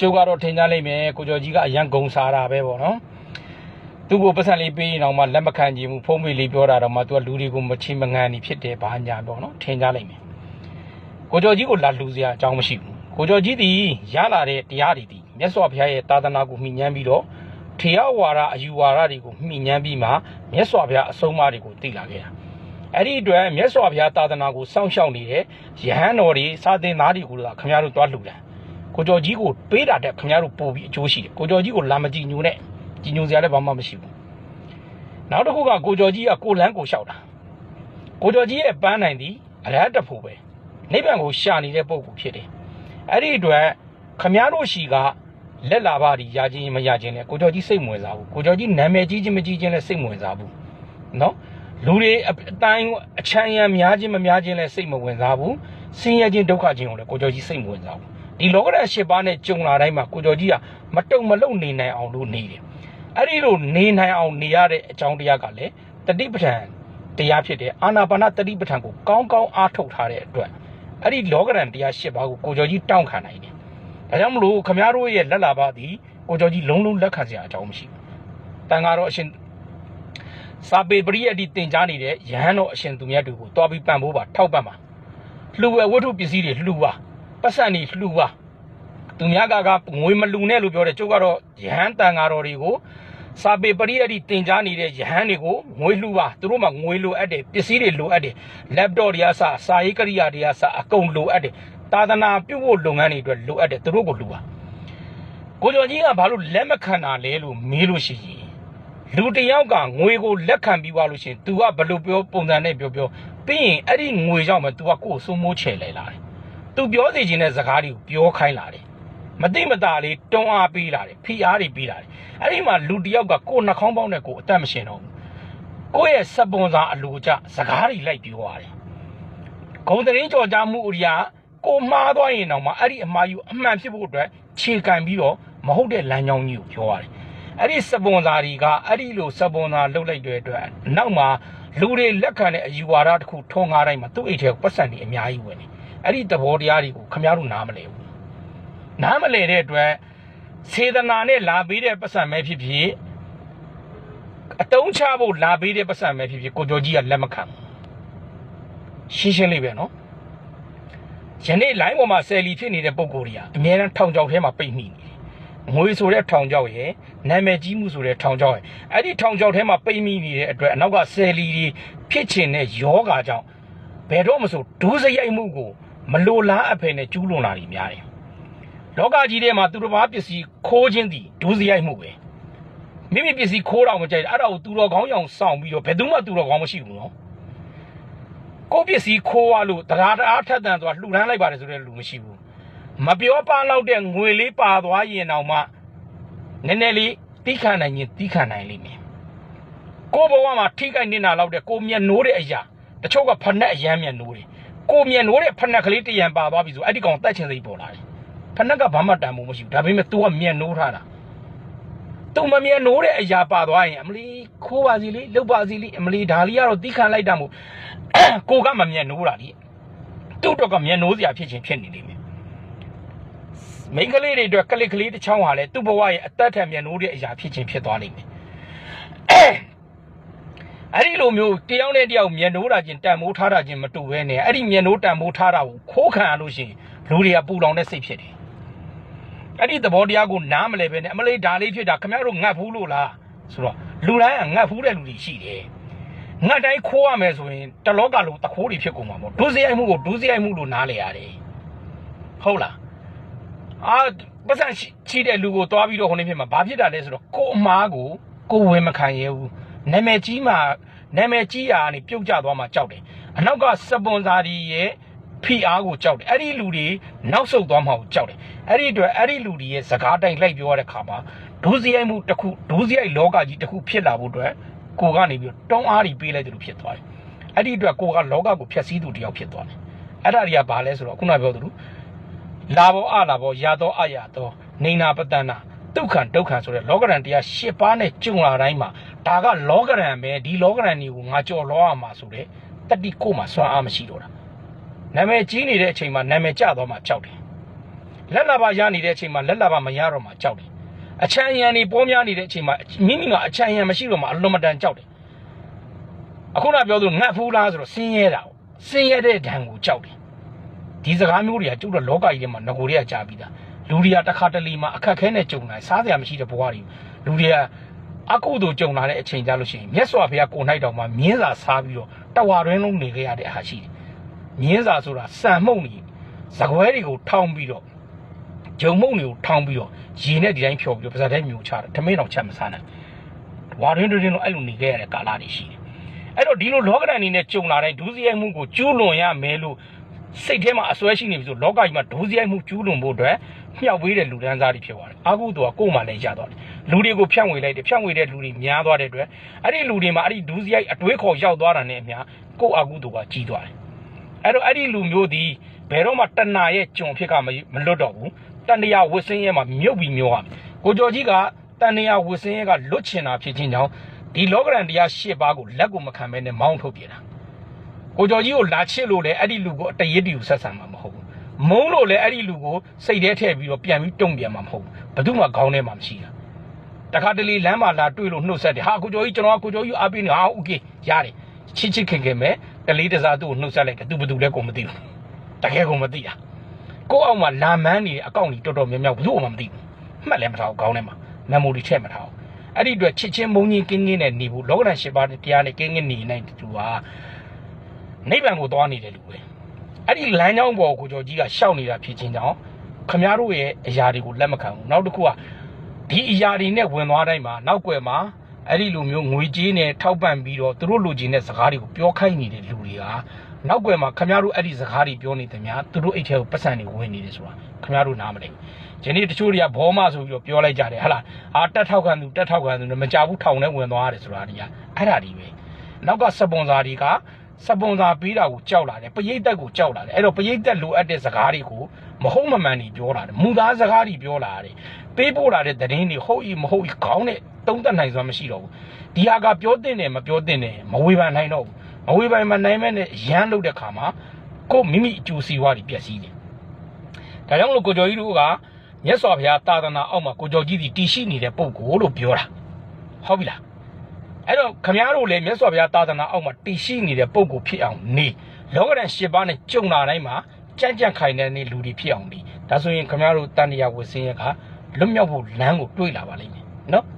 ကျုပ်ကတော့ထင်ကြလိမ့်မယ်ကိုကျော်ကြီးကအရန်ဂုံစားတာပဲပေါ့နော်သူ့ကိုပတ်စံလေးပေးရင်တော့မှလက်မခံကြည့်ဘူးဖုံးမေလေးပြောတာတော့မှသူကလူတွေကိုမချီမငန်နေဖြစ်တယ်ဘာညာပေါ့နော်ထင်ကြလိမ့်မယ်ကိုကျော်ကြီးကိုလာလူစရာအကြောင်းမရှိဘူးကိုကျော်ကြီးဒီရလာတဲ့တရားတွေဒီမြတ်စွာဘုရားရဲ့သာသနာကိုမှီညမ်းပြီးတော့ထေရဝါဒအယူဝါဒတွေကိုမှီညမ်းပြီးမှမြတ်စွာဘုရားအဆုံးအမတွေကိုသိလာခဲ့တာအဲ့ဒီအတွက်မြတ်စွာဘုရားသာသနာကိုစောင့်ရှောက်နေတဲ့ယဟန်တော်တွေစာသင်သားတွေကိုလည်းခင်ဗျားတို့တွားလှူတယ် ကိုကျော်ကြီးကိုပေးတာတဲ့ခင်ဗျားတို့ပို့ပြီးအကျိုးရှိတယ်ကိုကျော်ကြီးကိုလာမကြည့်ညိုနဲ့ကြည်ညိုစရာလည်းဘာမှမရှိဘူးနောက်တစ်ခုကကိုကျော်ကြီးကကိုလန်းကိုလျှောက်တာကိုကျော်ကြီးရဲ့ပန်းနိုင်သည်အရဟတ္တဖို့ပဲနိဗ္ဗာန်ကိုရှာနေတဲ့ပုဂ္ဂိုလ်ဖြစ်တယ်အဲ့ဒီအတွက်ခင်ဗျားတို့ရှိကလက်လာပါဒီရခြင်းမရခြင်းလဲကိုကျော်ကြီးစိတ်မဝင်စားဘူးကိုကျော်ကြီးနာမည်ကြီးခြင်းမကြီးခြင်းလဲစိတ်မဝင်စားဘူးနော်လူတွေအတိုင်းအချမ်းရံများခြင်းမများခြင်းလည်းစိတ်မဝင်စားဘူးဆင်းရဲခြင်းဒုက္ခခြင်းကိုလည်းကိုကျော်ကြီးစိတ်မဝင်စားဘူး ဒီလောကဓာတ်၈ပါးနဲ့ကြုံလာတိုင်းမှာကိုကျော်ကြီးကမတုံမလုံနေနိုင်အောင်လို့နေတယ်အဲ့ဒီလိုနေနိုင်အောင်နေရတဲ့အကြောင်းတရားကလည်းတတိပဋ္ဌာန်တရားဖြစ်တဲ့အာနာပါနတတိပဋ္ဌာန်ကိုကောင်းကောင်းအားထုတ်ထားတဲ့အတွက်အဲ့ဒီလောကဓာတ်တရား၈ပါးကိုကိုကျော်ကြီးတောင်းခံနိုင်တယ်ဒါကြောင့်မလို့ခမရတို့ရဲ့လက်လာပါသည်ကိုကျော်ကြီးလုံးလုံးလက်ခံစရာအကြောင်းမရှိဘူးတန်ဃာတော်အရှင်စာပေပရိယတ်တိတင်ကြားနေတဲ့ယဟန်တော်အရှင်သူမြတ်တို့ကိုတွားပြီးပံ့ပိုးပါထောက်ပံ့ပါလှူဝဲဝတ္ထုပစ္စည်းတွေလှူပါ ပတ်စံတွေလှူပါသူများကကငွေမလှူနဲ့လို့ပြောတယ်ကျုပ်ကတော့ယဟန်တန်ဃာတော်တွေကိုစာပေပရိယတ်တိတင်ကြားနေတဲ့ယဟန်တွေကိုငွေလှူပါသူတို့မှငွေလိုအပ်တယ်ပစ္စည်းတွေလိုအပ်တယ် laptop တွေအစစာရေးကရိယာတွေအစအကုန်လိုအပ်တယ်သာသနာပြုဖို့လုပ်ငန်းတွေအတွက်လိုအပ်တယ်သူတို့ကိုလှူပါကိုကျော်ကြီးကဘာလို့လက်မခံတာလဲလို့မေးလို့ရှိရင်လူတစ်ယောက်ကငွေကိုလက်ခံပြီးသွားလို့ရှိရင် तू ကဘယ်လိုပြောပုံစံနဲ့ပြောပြောပြီးရင်အဲ့ဒီငွေကြောင့်ပဲ तू ကကိုယ်စိုးမိုးချယ်လဲလာတယ်။ तू ပြောစီခြင်းတဲ့စကားတွေကိုပြောခိုင်းလာတယ်။မတိမတာလေးတွန်းအားပေးလာတယ်ဖိအားတွေပေးလာတယ်။အဲ့ဒီမှာလူတစ်ယောက်ကကိုယ်နှာခေါင်းပေါက်နဲ့ကိုယ်အသက်မရှင်တော့ဘူး။ကိုယ့်ရဲ့စပွန်ဆာအလိုကျစကားတွေလိုက်ပြောရတယ်။ဂုံသတင်းကြော်ကြားမှုဥရိယာကိုမှားသွားရင်တော့မှအဲ့ဒီအမှားယူအမှန်ဖြစ်ဖို့အတွက်ခြေကန်ပြီးတော့မဟုတ်တဲ့လမ်းကြောင်းကြီးကိုပြောရတယ်။အဲ့ဒီစပွန်ဆာတွေကအဲ့ဒီလိုစပွန်ဆာလုတ်လိုက်တဲ့အတွက်နောက်မှာလူတွေလက်ခံတဲ့အယူဝါဒတစ်ခုထုံငါးတိုင်းမှာသူ့အိတ်ထဲပတ်စံတွေအများကြီးဝင်နေ အဲ့ဒီသဘောတရားတွေကိုခမရတို့နားမလဲဘူးနားမလဲတဲ့အတွက်စေတနာနဲ့လာပေးတဲ့ပတ်စံပဲဖြစ်ဖြစ်အတုံးချဖို့လာပေးတဲ့ပတ်စံပဲဖြစ်ဖြစ်ကိုကျော်ကြီးကလက်မခံဘူးရှင်းရှင်းလေးပဲနော်ယနေ့ line ပေါ်မှာဆယ်လီဖြစ်နေတဲ့ပုံကိုယ်တွေကအများအားထောင်ချောက်ထဲမှာပိတ်မိနေတယ်ငွေဆိုတဲ့ထောင်ချောက်ရယ်နာမည်ကြီးမှုဆိုတဲ့ထောင်ချောက်ရယ်အဲ့ဒီထောင်ချောက်ထဲမှာပိတ်မိနေတဲ့အတွက်အနောက်ကဆယ်လီတွေဖြစ်ချင်တဲ့ယောဂါကြောင့်ဘယ်တော့မှဆိုဒုစရိုက်မှုကို မလိုလားအဖယ်နဲ့ကျူးလွန်တာတွေများတယ်လောကကြီးထဲမှာသူတစ်ပါးပစ္စည်းခိုးခြင်းသည်ဒုစရိုက်မှုပဲမိမိပစ္စည်းခိုးတော့မကြိုက်ဘူးအဲ့ဒါကိုသူတော်ကောင်းအောင်စောင့်ပြီးတော့ဘယ်သူမှသူတော်ကောင်းမရှိဘူးနော်ကိုယ့်ပစ္စည်းခိုးရလို့တရားတရားထက်တန်သွားလှူဒန်းလိုက်ပါတယ်ဆိုတဲ့လူမရှိဘူးမပြောပါတော့တဲ့ငွေလေးပါသွားရင်တော့မှနည်းနည်းလေးတိခတ်နိုင်ရင်တိခတ်နိုင်လိမ့်မယ်ကိုယ့်ဘဝမှာထိခိုက်နေတာတော့တဲ့ကိုမျက်နိုးတဲ့အရာတချို့ကဖက်နဲ့အရမ်းမျက်နိုးတယ် ကိုမျက်နိုးတဲ့ဖက်နဲ့ကလေးတရံပါသွားပြီဆိုအဲ့ဒီကောင်တက်ချင်စိတ်ပေါ်လာတယ်ဖက်နဲ့ကဘာမှတန်ဖို့မရှိဘူးဒါပေမဲ့ तू ကမျက်နိုးထားတာ तू မမျက်နိုးတဲ့အရာပါသွားရင်အမလီခိုးပါစီလေးလုတ်ပါစီလေးအမလီဒါလေးကတော့တိခတ်လိုက်တာမို့ကိုကမမျက်နိုးတာလေသူ့တော့ကမျက်နိုးစရာဖြစ်ချင်းဖြစ်နေလိမ့်မယ်မိန်းကလေးတွေအတွက်ကလစ်ကလေးတစ်ချောင်းဟာလည်းသူ့ဘဝရဲ့အသက်ထံမြန်နိုးတဲ့အရာဖြစ်ချင်းဖြစ်သွားနိုင်တယ်။ အဲ့ဒီလိုမျိုးတယောက်နဲ့တယောက်မြန်နိုးတာချင်းတန်မိုးထားတာချင်းမတူဘဲနဲ့အဲ့ဒီမြန်နိုးတန်မိုးထားတာကိုခိုးခံရလို့ရှိရင်လူတွေကပူလောင်တဲ့စိတ်ဖြစ်တယ်။အဲ့ဒီသဘောတရားကိုနားမလဲပဲနဲ့အမလေးဒါလေးဖြစ်တာခင်ဗျားတို့ငတ်ဘူးလို့လားဆိုတော့လူတိုင်းကငတ်ဘူးတဲ့လူတွေရှိတယ်။ငတ်တိုင်းခိုးရမယ်ဆိုရင်တလောကလုံးတခိုးတွေဖြစ်ကုန်မှာပေါ့ဒုစရိုက်မှုကိုဒုစရိုက်မှုလို့နားလဲရတယ်။ဟုတ်လားအာပတ်စံရှိရှိတဲ့လူကိုတွားပြီးတော့ဟိုနေဖြစ်မှာဘာဖြစ်တာလဲဆိုတော့ကိုအမားကိုကိုဝင်မခံရဘူး နာမည်ကြီးမှာနာမည်ကြီးရာကနေပြုတ်ကျသွားမှကြောက်တယ်အနောက်ကစပွန်ဆာတွေရဲ့ဖိအားကိုကြောက်တယ်အဲ့ဒီလူတွေနောက်ဆုတ်သွားမှကိုကြောက်တယ်အဲ့ဒီအတွက်အဲ့ဒီလူတွေရဲ့စကားတိုင်းလိုက်ပြောရတဲ့ခါမှာဒုစရိုက်မှုတစ်ခုဒုစရိုက်လောကကြီးတစ်ခုဖြစ်လာဖို့အတွက်ကိုကနေပြီးတော့တောင်းအားတွေပေးလိုက်တယ်လို့ဖြစ်သွားတယ်အဲ့ဒီအတွက်ကိုကလောကကိုဖျက်ဆီးသူတစ်ယောက်ဖြစ်သွားတယ်အဲ့ဒါတွေကဘာလဲဆိုတော့ခုနပြောသလိုလာဘောအလာဘောရာသောအရာသောနေနာပတနာ ဒုက္ခဒုက္ခဆိုတဲ့လောကရန်တရား၈ပါးနဲ့ကြုံလာတိုင်းမှာဒါကလောကရန်ပဲဒီလောကရန်တွေကိုငါကြော်လောရမှာဆိုတဲ့တတိကိုမှစွမ်းအားမရှိတော့တာနာမည်ကြီးနေတဲ့အချိန်မှာနာမည်ကျသွားမှကြောက်တယ်လက်လာပါရနေတဲ့အချိန်မှာလက်လာပါမရတော့မှကြောက်တယ်အချမ်းရံနေပေါ်များနေတဲ့အချိန်မှာမိမိမှာအချမ်းရံမရှိတော့မှအလွန်မတန်ကြောက်တယ်အခုနပြောသလိုငတ်ဖူးလားဆိုတော့ဆင်းရဲတာပေါ့ဆင်းရဲတဲ့ဒဏ်ကိုကြောက်တယ်ဒီစကားမျိုးတွေကကျုပ်တို့လောကကြီးထဲမှာငကိုတွေကကြာပြီးသား လူတွေကတစ်ခါတလေမှအခက်ခဲနဲ့ကြုံလာစားစရာမရှိတဲ့ဘဝတွေလူတွေကအကုသိုလ်ကြုံလာတဲ့အချိန်ကြလို့ရှိရင်မြတ်စွာဘုရားကိုနိုင်တော်မှာမြင်းစာစားပြီးတော့တဝါတွင်းလုံးနေခဲ့ရတဲ့အားရှိတယ်မြင်းစာဆိုတာစံမှုန့်နေဇကွဲတွေကိုထောင်းပြီးတော့ဂျုံမုံတွေကိုထောင်းပြီးတော့ရေနဲ့ဒီတိုင်းဖြော်ပြီးတော့ပါဇက်တဲ့မျိုးချတာထမင်းတော့ချက်မစားနိုင်ဝါရင်းတွင်းလုံးအဲ့လိုနေခဲ့ရတဲ့ကာလတွေရှိတယ်အဲ့တော့ဒီလိုလောကဒဏ်အနေနဲ့ကြုံလာတဲ့ဒုစရိုက်မှုကိုကျူးလွန်ရမယ်လို့ စိတ်ထဲမှာအစွဲရှိနေပြီဆိုလောကကြီးမှာဒုစရိုက်မှုကျူးလွန်ဖို့အတွက်မြောက်ပေးတဲ့လူဒန်းစားတွေဖြစ်သွားတယ်အာဟုသူကကိုယ်မှလည်းရသွားတယ်လူတွေကိုဖြန့်ဝေလိုက်တယ်ဖြန့်ဝေတဲ့လူတွေများသွားတဲ့အတွက်အဲ့ဒီလူတွေမှာအဲ့ဒီဒုစရိုက်အတွေးခေါ်ရောက်သွားတာနဲ့အမျှကိုယ်အာဟုသူကကြီးသွားတယ်အဲ့တော့အဲ့ဒီလူမျိုးဒီဘယ်တော့မှတဏှာရဲ့ကြုံဖြစ်ကမမလွတ်တော့ဘူးတဏှာဝစ်စင်းရဲမှာမြုပ်ပြီးမျိုးဟာကိုကျော်ကြီးကတဏှာဝစ်စင်းရဲကလွတ်ချင်တာဖြစ်ချင်းကြောင့်ဒီလောကရန်တရား၈ပါးကိုလက်ကိုမခံဘဲနဲ့မောင်းထုတ်ပြတာ ကိုကျော်ကြီးကိုလာချစ်လို့လည်းအဲ့ဒီလူကိုအတရစ်တီကိုဆက်ဆံမှာမဟုတ်ဘူးမုန်းလို့လည်းအဲ့ဒီလူကိုစိတ်ထဲထည့်ပြီးတော့ပြန်ပြီးတုံ့ပြန်မှာမဟုတ်ဘူးဘယ်သူမှခေါင်းထဲမှာမရှိတာတခါတလေလမ်းမှာလာတွေ့လို့နှုတ်ဆက်တယ်ဟာကိုကျော်ကြီးကျွန်တော်ကကိုကျော်ကြီးအားပေးနေဟာโอเคရတယ်ချစ်ချစ်ခင်ခင်ပဲတလေးတစားသူ့ကိုနှုတ်ဆက်လိုက်တယ်သူဘယ်သူလဲကိုမသိဘူး တကယ်ကိုမသိတာကိုယ့်အောက်မှာလာမန်းနေတဲ့အကောင့်ကြီးတော်တော်များများဘယ်သူမှမသိဘူးမှတ်လည်းမထားဘူးခေါင်းထဲမှာမမ်မိုရီထည့်မထားဘူးအဲ့ဒီအတွက်ချစ်ချင်းမုန်းချင်းကင်းကင်းနဲ့နေဖို့လောကဓာတ်၈ပါးတရားနဲ့ကင်းကင်းနေနိုင်တူဟာ နိဗ္ဗာန်ကိုသွားနေတယ်လူပဲအဲ့ဒီလမ်းကြောင်းပေါ်ကိုကျော်ကြီးကရှောက်နေတာဖြစ်ချင်းကြောင့်ခမည်းတော်ရဲ့အရာတွေကိုလက်မခံဘူးနောက်တစ်ခုကဒီအရာတွေနဲ့ဝင်သွားတိုင်းမှာနောက်ွယ်မှာအဲ့ဒီလူမျိုးငွေကြေးနဲ့ထောက်ပံ့ပြီးတော့သူတို့လူချင်းတဲ့စကားတွေကိုပြောခိုင်းနေတဲ့လူတွေကနောက်ွယ်မှာခမရတို့အဲ့ဒီစကားတွေပြောနေတယ်များသူတို့အိတ်ထဲကိုပတ်စံတွေဝင်နေတယ်ဆိုတာခမရတို့နားမလဲဒီနေ့တချို့တွေကဘောမဆိုပြီးတော့ပြောလိုက်ကြတယ်ဟဟလားအာတက်ထောက်ခံသူတက်ထောက်ခံသူမကြဘူးထောင်နဲ့ဝင်သွားရတယ်ဆိုတာတွေကအဲ့ဒါဒီပဲနောက်ကစပွန်ဆာတွေက စပွန်ဆာပေးတာကိုကြောက်လာတယ်ပရိသတ်ကိုကြောက်လာတယ်အဲ့တော့ပရိသတ်လိုအပ်တဲ့စကားတွေကိုမဟုတ်မမှန်တွေပြောလာတယ်မူသားစကားတွေပြောလာတယ်ပေးပို့လာတဲ့သတင်းတွေဟုတ်ဤမဟုတ်ဤခေါင်းနဲ့တုံးတက်နိုင်စွာမရှိတော့ဘူးဒီဟာကပြောတဲ့တယ်မပြောတဲ့တယ်မဝေဖန်နိုင်တော့ဘူးမဝေပိုင်မနိုင်မဲ့နဲ့ရမ်းလုပ်တဲ့ခါမှာကိုမိမိအကျိုးစီးပွားတွေပျက်စီးတယ်။ဒါကြောင့်မလို့ကိုကျော်ကြီးတို့ကမြတ်စွာဘုရားတာသနာအောက်မှာကိုကျော်ကြီးဒီတည်ရှိနေတဲ့ပုံကိုလို့ပြောတာ။ဟုတ်ပြီလား။ အဲ့တော့ခမည်းတော်လည်းမြတ်စွာဘုရားတာသနာအောက်မှာတည်ရှိနေတဲ့ပုံကိုဖြစ်အောင်နေလောကရန်၈ပါးနဲ့ကြုံလာတိုင်းမှာကြံ့ကြံ့ခိုင်တဲ့နေလူတွေဖြစ်အောင်နေဒါဆိုရင်ခမည်းတော်တန်တရားဝဆင်းရကလွတ်မြောက်ဖို့လမ်းကိုတွေးလာပါလိမ့်မယ်နော်။